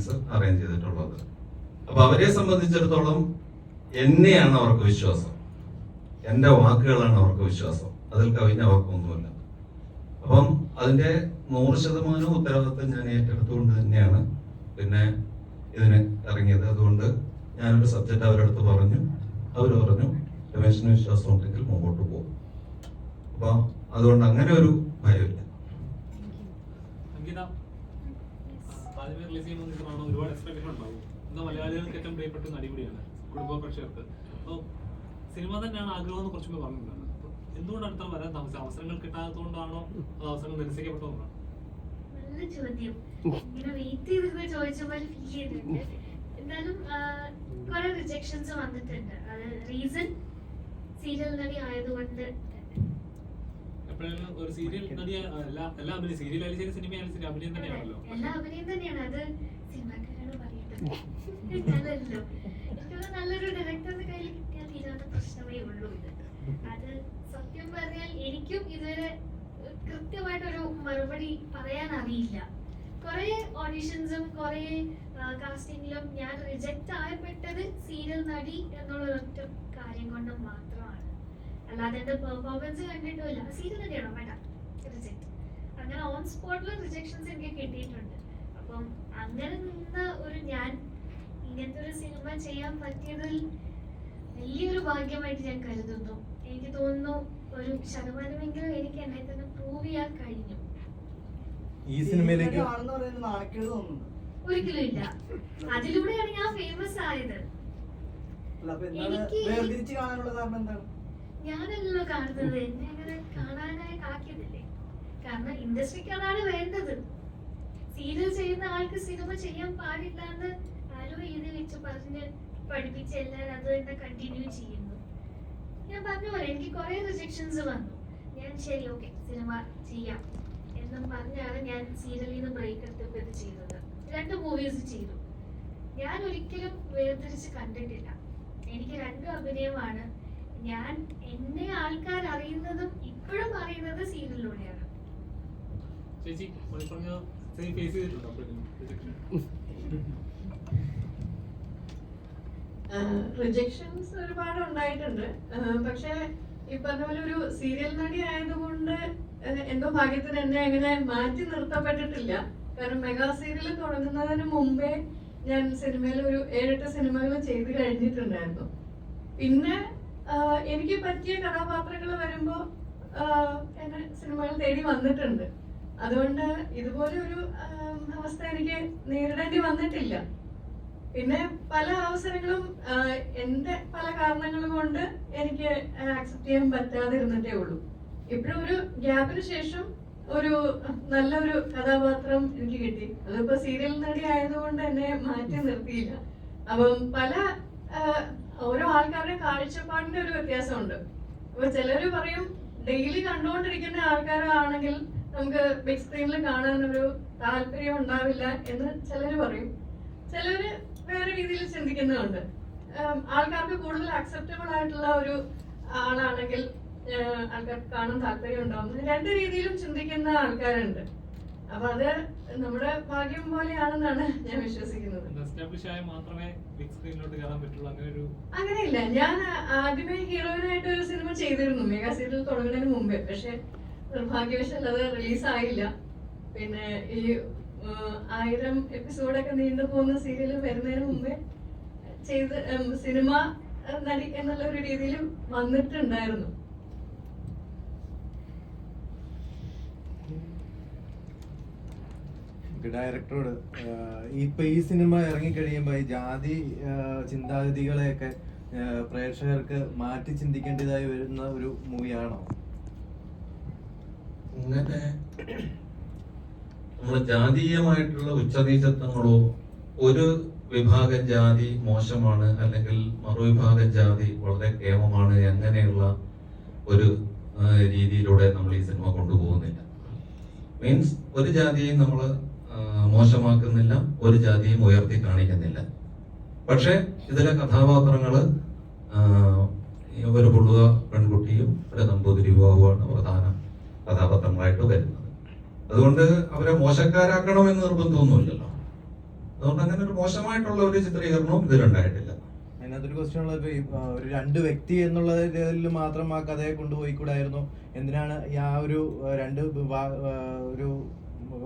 Finance arrange ചെയ്തിട്ടുള്ളത്. അപ്പൊ അവരെ സംബന്ധിച്ചിടത്തോളം എന്നെയാണ് അവർക്ക് വിശ്വാസം. എന്റെ വാക്കുകളാണ് അവർക്ക് വിശ്വാസം. അതിൽ കവിഞ്ഞ അവർക്കൊന്നുമില്ല അപ്പം അതിന്റെ നൂറ് ശതമാനം ഉത്തരവാദിത്വം ഞാൻ ഏറ്റെടുത്തുകൊണ്ട് തന്നെയാണ് പിന്നെ ഇതിന് ഇറങ്ങിയത്. അതുകൊണ്ട് ഞാനൊരു സബ്ജക്റ്റ് അവരടുത്ത് പറഞ്ഞു. അവർ പറഞ്ഞു രമേശിന് വിശ്വാസം ഉണ്ടെങ്കിൽ മുമ്പോട്ട് പോകും. അപ്പൊ അതുകൊണ്ട് അങ്ങനെ ഒരു ഭയമില്ല. ആദ്യമേ റിലീസ് ചെയ്യുന്ന ചിത്രമാണ് ഒരുപാട് എക്സ്പെക്ടേഷൻ ഉണ്ടാവും എന്നാൽ മലയാളികൾക്ക് ഏറ്റവും പ്രിയപ്പെട്ട നടി കൂടിയാണ് കുടുംബ പ്രേക്ഷകർക്ക്. അപ്പോൾ സിനിമ തന്നെയാണ് ആഗ്രഹം എന്ന് കുറച്ചുകൂടി പറഞ്ഞിട്ടുണ്ട്. അപ്പൊ എന്തുകൊണ്ടാണ് ഇത്ര വരാൻ താമസം? അവസരങ്ങൾ കിട്ടാത്തതുകൊണ്ടാണോ? അത് അവസരങ്ങൾ നിരസിക്കപ്പെട്ടതുകൊണ്ടാണ്? ചോദ്യം. ഇങ്ങനെ വെയിറ്റ് ചെയ്ത് ചോദിച്ച പോലെ ഫീൽ ചെയ്തിട്ടുണ്ട്. എന്തായാലും കുറെ റിജക്ഷൻസ് വന്നിട്ടുണ്ട്. അത് റീസൺ സീരിയൽ നടി എപ്പോഴെങ്കിലും ഒരു സീരിയൽ നടിയ എല്ലാ അഭിനയം സീരിയൽ ആയാലും ശരി സിനിമയായാലും ശരി അഭിനയം തന്നെയാണല്ലോ. എല്ലാ അഭിനയം തന്നെയാണ്. അത് സിനിമാക്കാരോട് പറയട്ടെ. ഞാനല്ലോ എനിക്ക് നല്ലൊരു ഡയറക്ടറുടെ കയ്യിൽ കിട്ടിയാൽ തീരാവുന്ന പ്രശ്നമേ ഉള്ളൂ. ഇത് അത് സത്യം പറഞ്ഞാൽ എനിക്കും ഇതുവരെ കൃത്യമായിട്ടൊരു മറുപടി പറയാൻ അറിയില്ല. കുറെ ഓഡിഷൻസും കുറെ കാസ്റ്റിംഗിലും ഞാൻ റിജക്റ്റ് ആയപ്പെട്ടത് സീരിയൽ നടി എന്നുള്ള ഒറ്റ കാര്യം കൊണ്ട് മാത്രമാണ് അല്ലാതെ എന്റെ പെർഫോമൻസ് കണ്ടിട്ടുമില്ല സീരിയൽ ചെയ്യണം വേണ്ട. റിജക്റ്റ് അങ്ങനെ ഓൺ സ്പോട്ടിൽ റിജക്ഷൻസ് എനിക്ക് കിട്ടിയിട്ടുണ്ട്. അപ്പം അങ്ങനെ നിന്ന ഒരു ഞാൻ ഇങ്ങനത്തെ ഒരു സിനിമ ചെയ്യാൻ പറ്റിയതിൽ വലിയൊരു ഭാഗ്യമായിട്ട് ഞാൻ കരുതുന്നു. എനിക്ക് തോന്നുന്നു ഒരു ശതമാനമെങ്കിലും എനിക്ക് എന്നെ തന്നെ പ്രൂവ് ചെയ്യാൻ കഴിഞ്ഞു. ഈ സിനിമയിലേക്ക് ഒരിക്കലും ഇല്ല. അതിലൂടെയാണ് ഞാൻ ഫേമസ് ആയത്. അല്ല അപ്പൊ എന്താണ് എനിക്ക് കാരണം കാണുന്നത്. എന്നെ അങ്ങനെ കാണാനായി ആക്കിയതല്ലേ കാരണം ഇൻഡസ്ട്രിക്ക് അതാണ് വേണ്ടത്. സീരിയൽ ചെയ്യുന്ന ആൾക്ക് സിനിമ ചെയ്യാൻ പാടില്ല എന്ന് ആരോ എഴുതി വെച്ച് പറഞ്ഞ് പഠിപ്പിച്ച് എല്ലാവരും അത് തന്നെ കണ്ടിന്യൂ ചെയ്യുന്നു. ഞാൻ പറഞ്ഞു പോലെ എനിക്ക് കുറെ റിജക്ഷൻസ് വന്നു. ഞാൻ ശരി ഓക്കെ സിനിമ ചെയ്യാം. എന്നും പറഞ്ഞാണ് ഞാൻ സീരിയലിൽ നിന്ന് ബ്രേക്ക് എടുത്തപ്പോൾ ഇത് ചെയ്തത്. രണ്ട് മൂവീസ് ചെയ്തു. ഞാൻ ഒരിക്കലും വേർതിരിച്ച് കണ്ടിട്ടില്ല. എനിക്ക് രണ്ടും അഭിനയമാണ് ഞാൻ എന്നെ ആൾക്കാർ അറിയുന്നതും ഇപ്പോഴും അറിയുന്നത് സീനിലൂടെയാണ് ചേച്ചി മണി പറഞ്ഞ ഫേസ് ചെയ്തിട്ടുണ്ടോ റിജക്ഷൻസ് ഒരുപാട് ഉണ്ടായിട്ടുണ്ട്. പക്ഷെ ഈ പറഞ്ഞ പോലെ ഒരു സീരിയൽ നടി ആയതുകൊണ്ട് എന്തോ ഭാഗ്യത്തിന് എന്നെ അങ്ങനെ മാറ്റി നിർത്തപ്പെട്ടിട്ടില്ല. കാരണം മെഗാ സീരിയൽ തുടങ്ങുന്നതിന് മുമ്പേ ഞാൻ സിനിമയിൽ ഒരു ഏഴെട്ട് സിനിമകൾ ചെയ്ത് കഴിഞ്ഞിട്ടുണ്ടായിരുന്നു. പിന്നെ എനിക്ക് പറ്റിയ കഥാപാത്രങ്ങൾ വരുമ്പോൾ എന്നെ സിനിമകൾ തേടി വന്നിട്ടുണ്ട്. അതുകൊണ്ട് ഇതുപോലെ ഒരു അവസ്ഥ എനിക്ക് നേരിടേണ്ടി വന്നിട്ടില്ല. പിന്നെ പല അവസരങ്ങളും എന്റെ പല കാരണങ്ങൾ കൊണ്ട് എനിക്ക് ആക്സെപ്റ്റ് ചെയ്യാൻ പറ്റാതിരുന്നിട്ടേ ഉള്ളൂ. ഇപ്പോഴും ഒരു ഗ്യാപ്പിന് ശേഷം ഒരു നല്ലൊരു കഥാപാത്രം എനിക്ക് കിട്ടി. അതിപ്പോ സീരിയൽ നടി ആയതുകൊണ്ട് എന്നെ മാറ്റി നിർത്തിയില്ല. അപ്പം പല ഓരോ ആൾക്കാരുടെ കാഴ്ചപ്പാടിന്റെ ഒരു വ്യത്യാസമുണ്ട്. അപ്പൊ ചിലര് പറയും ഡെയിലി കണ്ടുകൊണ്ടിരിക്കുന്ന ആൾക്കാരാണെങ്കിൽ നമുക്ക് ബിഗ് സ്ക്രീനിൽ കാണാൻ ഒരു താല്പര്യം ഉണ്ടാവില്ല എന്ന് ചിലര് പറയും. ചിലര് വേറെ രീതിയിൽ ചിന്തിക്കുന്നുണ്ട് ആൾക്കാർക്ക് കൂടുതൽ അക്സെപ്റ്റബിൾ ആയിട്ടുള്ള ഒരു ആളാണെങ്കിൽ ആൾക്കാർക്ക് കാണാൻ താല്പര്യം ഉണ്ടാവും രണ്ട് രീതിയിലും ചിന്തിക്കുന്ന ആൾക്കാരുണ്ട്. അപ്പൊ അത് നമ്മുടെ ഭാഗ്യം പോലെയാണെന്നാണ് ഞാൻ വിശ്വസിക്കുന്നത്. അങ്ങനെയില്ല. ഞാൻ ആദ്യമേ ഹീറോയിനായിട്ട് ഒരു സിനിമ ചെയ്തിരുന്നു. മെഗാ സീരിയൽ തുടങ്ങുന്നതിന് മുമ്പേ. പക്ഷെ നിർഭാഗ്യവശാൽ അത് റിലീസ് ആയില്ല. പിന്നെ ഈ ആയിരം എപ്പിസോഡൊക്കെ നീണ്ടു പോകുന്ന സീരിയൽ വരുന്നതിന് മുമ്പേ ചെയ്ത് സിനിമ നടി എന്നുള്ള ഒരു രീതിയിൽ വന്നിട്ടുണ്ടായിരുന്നു. ഡയറക്ടറോട് ഇപ്പൊ ഈ സിനിമ ഇറങ്ങിക്കഴിയുമ്പോ ഈ ജാതി ചിന്താഗതികളെയൊക്കെ പ്രേക്ഷകർക്ക് മാറ്റി ചിന്തിക്കേണ്ടതായി വരുന്ന ഒരു മൂവിയാണോ? ഇങ്ങനെ നമ്മൾ ജാതീയമായിട്ടുള്ള ഉച്ചനീചത്വങ്ങളോ ഒരു വിഭാഗം ജാതി മോശമാണ് അല്ലെങ്കിൽ മറുവിഭാഗം ജാതി വളരെ കേമമാണ് അങ്ങനെയുള്ള ഒരു രീതിയിലൂടെ നമ്മൾ ഈ സിനിമ കൊണ്ടുപോകുന്നില്ല. മീൻസ് ഒരു ജാതിയെയും നമ്മൾ മോശമാക്കുന്നില്ല ഒരു ജാതിയും ഉയർത്തി കാണിക്കുന്നില്ല. പക്ഷെ ഇതിലെ കഥാപാത്രങ്ങൾ ഒരു പുള്ളുക പെൺകുട്ടിയും ഒരു നമ്പൂതിരി യുവാവുമാണ് പ്രധാന കഥാപാത്രങ്ങളായിട്ട് വരുന്നത്. അതുകൊണ്ട് അവരെ മോശക്കാരാക്കണമെന്ന് നിർബന്ധമൊന്നുമില്ലല്ലോ. അതുകൊണ്ട് അങ്ങനെ ഒരു മോശമായിട്ടുള്ള ഒരു ചിത്രീകരണവും ഇതിലുണ്ടായിട്ടില്ല. ക്വസ്റ്റ്യൻ ഉള്ളത് ഒരു രണ്ട് വ്യക്തി എന്നുള്ള മാത്രം ആ കഥയെ കൊണ്ടുപോയിക്കൂടായിരുന്നു? എന്തിനാണ് ആ ഒരു രണ്ട് ഒരു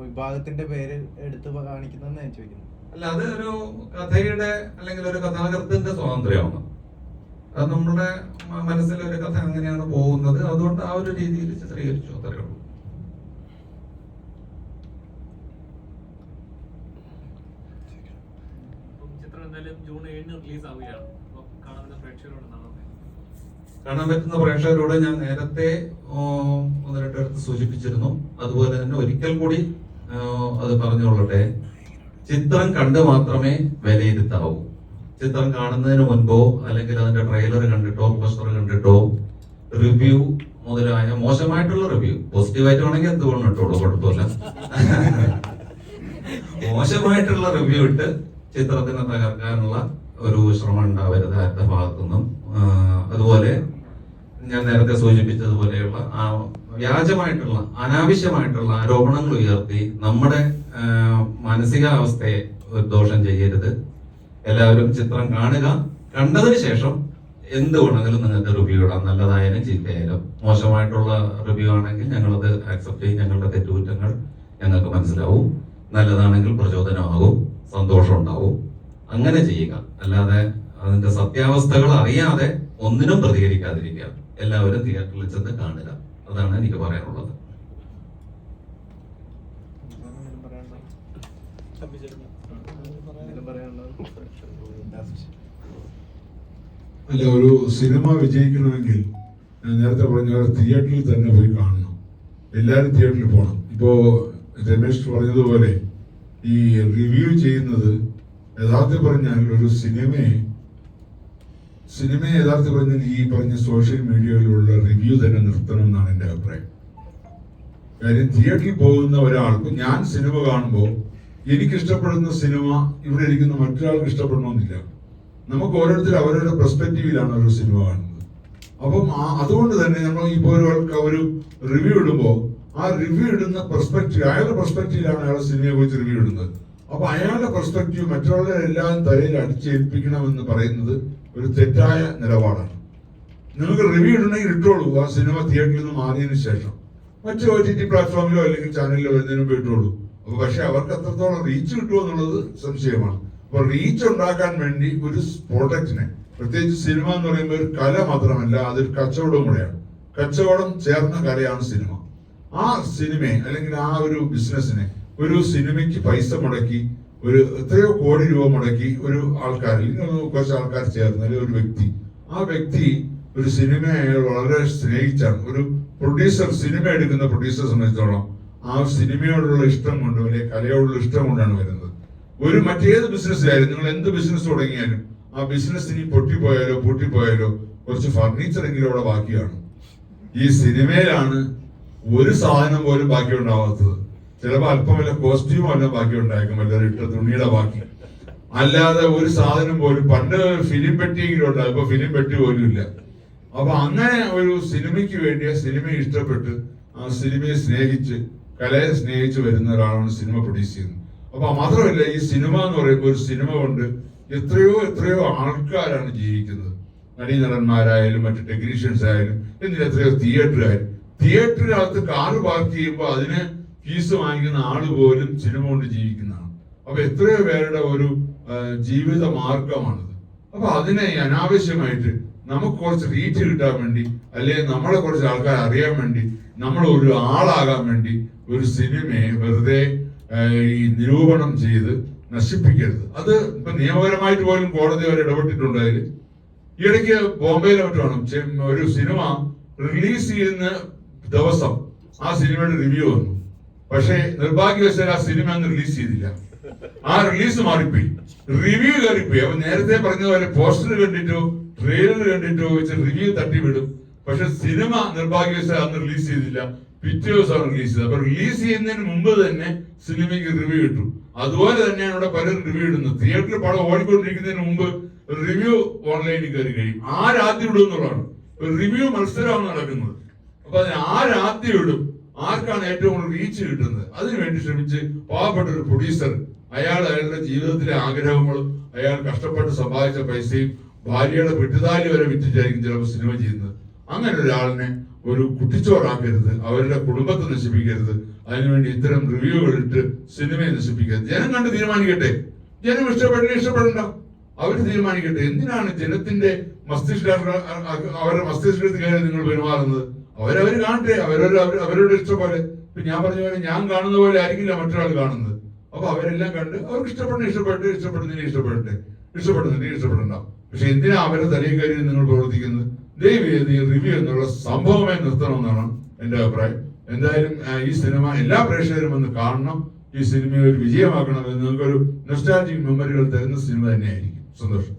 വിഭാഗത്തിന്റെ പേര് എടുത്ത് കാണിക്കുന്നതെന്ന് ഞാൻ ചോദിക്കുന്നു അല്ല അത് ഒരു കഥയുടെ അല്ലെങ്കിൽ ഒരു കഥാകൃത്തിന്റെ സ്വാതന്ത്ര്യമാണ്. അത് നമ്മുടെ മനസ്സിൽ മനസ്സിലെ ഒരു കഥ അങ്ങനെയാണ് പോകുന്നത്. അതുകൊണ്ട് ആ ഒരു രീതിയിൽ ചിത്രീകരിച്ചു അത്രയേ ഉള്ളൂ. ചിത്രം എന്തായാലും ജൂൺ ഏഴിന് റിലീസ് ആവുകയാണ് കാണുന്ന പ്രേക്ഷകരോട്? കാണാൻ പറ്റുന്ന പ്രേക്ഷകരോട് ഞാൻ നേരത്തെ ഒന്ന് രണ്ടിടത്ത് സൂചിപ്പിച്ചിരുന്നു. അതുപോലെ തന്നെ ഒരിക്കൽ കൂടി അത് പറഞ്ഞുകൊള്ളട്ടെ. ചിത്രം കണ്ട് മാത്രമേ വിലയിരുത്താവൂ. ചിത്രം കാണുന്നതിന് മുൻപോ അല്ലെങ്കിൽ അതിന്റെ ട്രെയിലർ കണ്ടിട്ടോ പോസ്റ്റർ കണ്ടിട്ടോ റിവ്യൂ മുതലായ മോശമായിട്ടുള്ള റിവ്യൂ പോസിറ്റീവായിട്ട് വേണമെങ്കിൽ എന്ത് വേണം കുഴപ്പമില്ല. മോശമായിട്ടുള്ള റിവ്യൂ ഇട്ട് ചിത്രത്തിനെ തകർക്കാനുള്ള ഒരു ശ്രമം ഉണ്ടാവരുത് ആരുടെ ഭാഗത്തുനിന്നും. അതുപോലെ ഞാൻ നേരത്തെ സൂചിപ്പിച്ചതുപോലെയുള്ള ആ വ്യാജമായിട്ടുള്ള അനാവശ്യമായിട്ടുള്ള ആരോപണങ്ങൾ ഉയർത്തി നമ്മുടെ മാനസികാവസ്ഥയെ ദോഷം ചെയ്യരുത്. എല്ലാവരും ചിത്രം കാണുക. കണ്ടതിന് ശേഷം എന്ത് വേണമെങ്കിലും നിങ്ങൾക്ക് റിവ്യൂ ഇടാം. നല്ലതായാലും ചീത്തയായാലും. മോശമായിട്ടുള്ള റിവ്യൂ ആണെങ്കിൽ ഞങ്ങളത് ആക്സെപ്റ്റ് ചെയ്യും. ഞങ്ങളുടെ തെറ്റുകുറ്റങ്ങൾ ഞങ്ങൾക്ക് മനസ്സിലാവും. നല്ലതാണെങ്കിൽ പ്രചോദനമാകും. സന്തോഷം ഉണ്ടാവും. അങ്ങനെ ചെയ്യുക. അല്ലാതെ അതിന്റെ സത്യാവസ്ഥകൾ അറിയാതെ ഒന്നിനും പ്രതികരിക്കാതിരിക്കുക. എല്ലാവരും തിയേറ്ററിൽ ചെന്ന് കാണുക. അതാണ് എനിക്ക് പറയാനുള്ളത്? അല്ല ഒരു സിനിമ വിജയിക്കണമെങ്കിൽ നേരത്തെ പറഞ്ഞ തിയേറ്ററിൽ തന്നെ പോയി കാണണം. എല്ലാവരും തിയേറ്ററിൽ പോകണം ഇപ്പോ രമേശ് പറഞ്ഞതുപോലെ ഈ റിവ്യൂ ചെയ്യുന്നത് യഥാർത്ഥം പറഞ്ഞാൽ ഒരു സിനിമയെ സിനിമയെ യഥാർത്ഥ പറഞ്ഞാൽ ഈ പറഞ്ഞ സോഷ്യൽ മീഡിയയിലുള്ള റിവ്യൂ തന്നെ നിർത്തണം എന്നാണ് എന്റെ അഭിപ്രായം. കാര്യം തിയേറ്ററിൽ പോകുന്ന ഒരാൾക്ക് ഞാൻ സിനിമ കാണുമ്പോൾ എനിക്ക് ഇഷ്ടപ്പെടുന്ന സിനിമ ഇവിടെ ഇരിക്കുന്ന മറ്റൊരാൾക്ക് ഇഷ്ടപ്പെടണമെന്നില്ല. നമുക്ക് ഓരോരുത്തർ അവരുടെ പെർസ്പെക്റ്റീവിലാണ് ഒരു സിനിമ കാണുന്നത്. അപ്പം ആ- അതുകൊണ്ട് തന്നെ നമ്മൾ ഇപ്പോൾ ഒരാൾക്ക് ഒരു റിവ്യൂ ഇടുമ്പോൾ ആ റിവ്യൂ ഇടുന്ന പെർസ്പെക്റ്റീവ് അയാളുടെ പെർസ്പെക്റ്റീവിലാണ് അയാളുടെ സിനിമയെ കുറിച്ച് റിവ്യൂ ഇടുന്നത്. അപ്പൊ അയാളുടെ പെർസ്പെക്റ്റീവ് മറ്റുള്ളവരെല്ലാം തലയിൽ അടിച്ചേൽപ്പിക്കണമെന്ന് പറയുന്നത് ഒരു തെറ്റായ നിലപാടാണ്. നിങ്ങൾക്ക് റിവ്യൂ ഇടണമെങ്കിൽ ഇട്ടോളൂ. ആ സിനിമ തിയേറ്ററിൽ നിന്ന് മാറിയതിനു ശേഷം. മറ്റു ഒ ടി ടി പ്ലാറ്റ്ഫോമിലോ അല്ലെങ്കിൽ ചാനലിലോ വരുന്നതിന് മുമ്പ് ഇട്ടോളൂ. അപ്പൊ പക്ഷെ അവർക്ക് അത്രത്തോളം റീച്ച് കിട്ടുമോ എന്നുള്ളത് സംശയമാണ്. അപ്പൊ റീച്ച് ഉണ്ടാക്കാൻ വേണ്ടി ഒരു പ്രോഡക്റ്റിനെ പ്രത്യേകിച്ച് സിനിമ എന്ന് പറയുമ്പോൾ ഒരു കല മാത്രമല്ല അതൊരു കച്ചവടവും കൂടെയാണ്. കച്ചവടം ചേർന്ന കലയാണ് സിനിമ ആ സിനിമയെ അല്ലെങ്കിൽ ആ ഒരു ബിസിനസ്സിനെ ഒരു സിനിമയ്ക്ക് പൈസ മുടക്കി ഒരു എത്രയോ കോടി രൂപ മുടക്കി ഒരു ആൾക്കാർ കുറച്ച് ആൾക്കാർ ചേർന്ന ഒരു വ്യക്തി. ആ വ്യക്തി ഒരു അയാൾ വളരെ സ്നേഹിച്ചാണ്. ഒരു പ്രൊഡ്യൂസർ സിനിമ എടുക്കുന്ന പ്രൊഡ്യൂസറെ സംബന്ധിച്ചോളം ആ സിനിമയോടുള്ള ഇഷ്ടം കൊണ്ടും അല്ലെങ്കിൽ കലയോടുള്ള ഇഷ്ടം കൊണ്ടാണ് വരുന്നത്. ഒരു മറ്റേത് ബിസിനസ്സിലായാലും നിങ്ങൾ എന്ത് ബിസിനസ് തുടങ്ങിയാലും ആ ബിസിനസ് ഇനി പൊട്ടിപ്പോയാലോ പൂട്ടിപ്പോയാലോ കുറച്ച് ഫർണിച്ചർ എങ്കിലും അവിടെ ബാക്കിയാണ്. ഈ സിനിമയിലാണ് ഒരു സാധനം പോലും ബാക്കി ഉണ്ടാവാത്തത് ചിലപ്പോൾ അല്പം വല്ല കോസ്റ്റ്യൂം അല്ല ബാക്കി ഉണ്ടായിരിക്കും വല്ല ഇട്ട തുണിയുടെ ബാക്കി. അല്ലാതെ ഒരു സാധനം പോലും പണ്ട് ഫിലിം പെട്ടിയെങ്കിലും ഉണ്ടാകും ഇപ്പൊ ഫിലിം പെട്ടി പോലും ഇല്ല അപ്പൊ അങ്ങനെ ഒരു സിനിമയ്ക്ക് വേണ്ടി ആ സിനിമയെ ഇഷ്ടപ്പെട്ട് ആ സിനിമയെ സ്നേഹിച്ച് കലയെ സ്നേഹിച്ച് വരുന്ന ഒരാളാണ് സിനിമ പ്രൊഡ്യൂസ് ചെയ്യുന്നത്. അപ്പൊ മാത്രമല്ല ഈ സിനിമ എന്ന് പറയുമ്പോൾ ഒരു സിനിമ കൊണ്ട് എത്രയോ എത്രയോ ആൾക്കാരാണ് ജീവിക്കുന്നത്. നടീനടന്മാരായാലും മറ്റു ടെക്നീഷ്യൻസ് ആയാലും എന്തിന് എത്രയോ തിയേറ്ററായാലും തിയേറ്ററിനകത്ത് കാറ് പാർക്ക് ചെയ്യുമ്പോൾ അതിന് ഫീസ് വാങ്ങിക്കുന്ന ആൾ പോലും സിനിമ കൊണ്ട് ജീവിക്കുന്നതാണ്. അപ്പൊ എത്രയോ പേരുടെ ഒരു ജീവിത മാർഗമാണിത് അപ്പൊ അതിനെ അനാവശ്യമായിട്ട് നമുക്ക് കുറച്ച് റീച്ച് കിട്ടാൻ വേണ്ടി അല്ലെങ്കിൽ നമ്മളെ കുറച്ച് ആൾക്കാർ അറിയാൻ വേണ്ടി നമ്മൾ ഒരു ആളാകാൻ വേണ്ടി ഒരു സിനിമയെ വെറുതെ ഈ നിരൂപണം ചെയ്ത് നശിപ്പിക്കരുത്. അത് ഇപ്പൊ നിയമപരമായിട്ട് പോലും കോടതി വരെ ഇടപെട്ടിട്ടുണ്ട് അതിൽ ഈ ഇടയ്ക്ക് ബോംബെയിലെ മറ്റാണ് ഒരു സിനിമ റിലീസ് ചെയ്യുന്ന ദിവസം ആ സിനിമയുടെ റിവ്യൂ വന്നു. പക്ഷേ നിർഭാഗ്യവശാൽ ആ സിനിമ അന്ന് റിലീസ് ചെയ്തില്ല. ആ റിലീസ് മാറിപ്പോയി. റിവ്യൂ കയറിപ്പോയി. അപ്പൊ നേരത്തെ പറഞ്ഞതുപോലെ പോസ്റ്റർ കണ്ടിട്ടോ ട്രെയിലർ കണ്ടിട്ടോ വെച്ച് റിവ്യൂ തട്ടിവിടും. പക്ഷെ സിനിമ നിർഭാഗ്യവശാൽ അന്ന് റിലീസ് ചെയ്തില്ല. പിറ്റേ ദിവസമാണ് റിലീസ് ചെയ്തത്. അപ്പൊ റിലീസ് ചെയ്യുന്നതിന് മുമ്പ് തന്നെ സിനിമയ്ക്ക് റിവ്യൂ കിട്ടും. അതുപോലെ തന്നെയാണ് ഇവിടെ പലരും റിവ്യൂ ഇടുന്നത്. തിയേറ്ററിൽ പടം ഓടിക്കൊണ്ടിരിക്കുന്നതിന് മുമ്പ് റിവ്യൂ ഓൺലൈനിൽ കയറി കഴിയും. ആരാദ്യം ഇടും എന്നുള്ളതാണ്. റിവ്യൂ മത്സരമാണ് നടക്കുന്നത്. അപ്പൊ അതിന് ആരാദ്യം ഇടും. ആർക്കാണ് ഏറ്റവും കൂടുതൽ റീച്ച് കിട്ടുന്നത്? അതിനു വേണ്ടി ശ്രമിച്ച് പാവപ്പെട്ട ഒരു പ്രൊഡ്യൂസർ അയാൾ അയാളുടെ ജീവിതത്തിലെ ആഗ്രഹങ്ങളും അയാൾ കഷ്ടപ്പെട്ട് സമ്പാദിച്ച പൈസയും ഭാര്യയുടെ വിട്ടുതാലി വരെ വിറ്റിട്ടായിരിക്കും ചിലപ്പോൾ സിനിമ ചെയ്യുന്നത്. അങ്ങനെ ഒരാളിനെ ഒരു കുട്ടിച്ചോറാക്കരുത് അവരുടെ കുടുംബത്തെ നശിപ്പിക്കരുത്. അതിനുവേണ്ടി ഇത്തരം റിവ്യൂകൾ ഇട്ട് സിനിമയെ നശിപ്പിക്കരുത്. ജനം കണ്ട് തീരുമാനിക്കട്ടെ? ജനം ഇഷ്ടപ്പെടില്ല ഇഷ്ടപ്പെടണ്ട. അവർ തീരുമാനിക്കട്ടെ? എന്തിനാണ് ജനത്തിന്റെ മസ്തിഷ്ക അവരുടെ മസ്തിഷ്കത്തിൽ കയറി നിങ്ങൾ പെരുമാറുന്നത്? അവരവർ കാണട്ടെ അവരവർ അവരുടെ ഇഷ്ടം പോലെ. ഇപ്പൊ ഞാൻ പറഞ്ഞ പോലെ ഞാൻ കാണുന്ന പോലെ ആയിരിക്കില്ല മറ്റൊരാൾ കാണുന്നത്. അപ്പൊ അവരെല്ലാം കണ്ട് അവർക്ക് ഇഷ്ടപ്പെടുന്ന ഇഷ്ടപ്പെട്ട് ഇഷ്ടപ്പെടുന്നതിന് ഇഷ്ടപ്പെടട്ടെ. ഇഷ്ടപ്പെടുന്നതിന് ഇഷ്ടപ്പെടണ്ട. പക്ഷെ എന്തിനാ അവരെ തലയിൽ കയറി നിങ്ങൾ പ്രവർത്തിക്കുന്നത്? ദൈവം റിവ്യൂ എന്നുള്ള സംഭവമായി നിർത്തണമെന്നാണ് എന്റെ അഭിപ്രായം. എന്തായാലും ഈ സിനിമ എല്ലാ പ്രേക്ഷകരും ഒന്ന് കാണണം. ഈ സിനിമയെ ഒരു വിജയമാക്കണം. എന്ന് നിങ്ങൾക്കൊരു നൊസ്റ്റാൾജിക് മെമ്മറികൾ തരുന്ന സിനിമ തന്നെയായിരിക്കും. സന്തോഷം.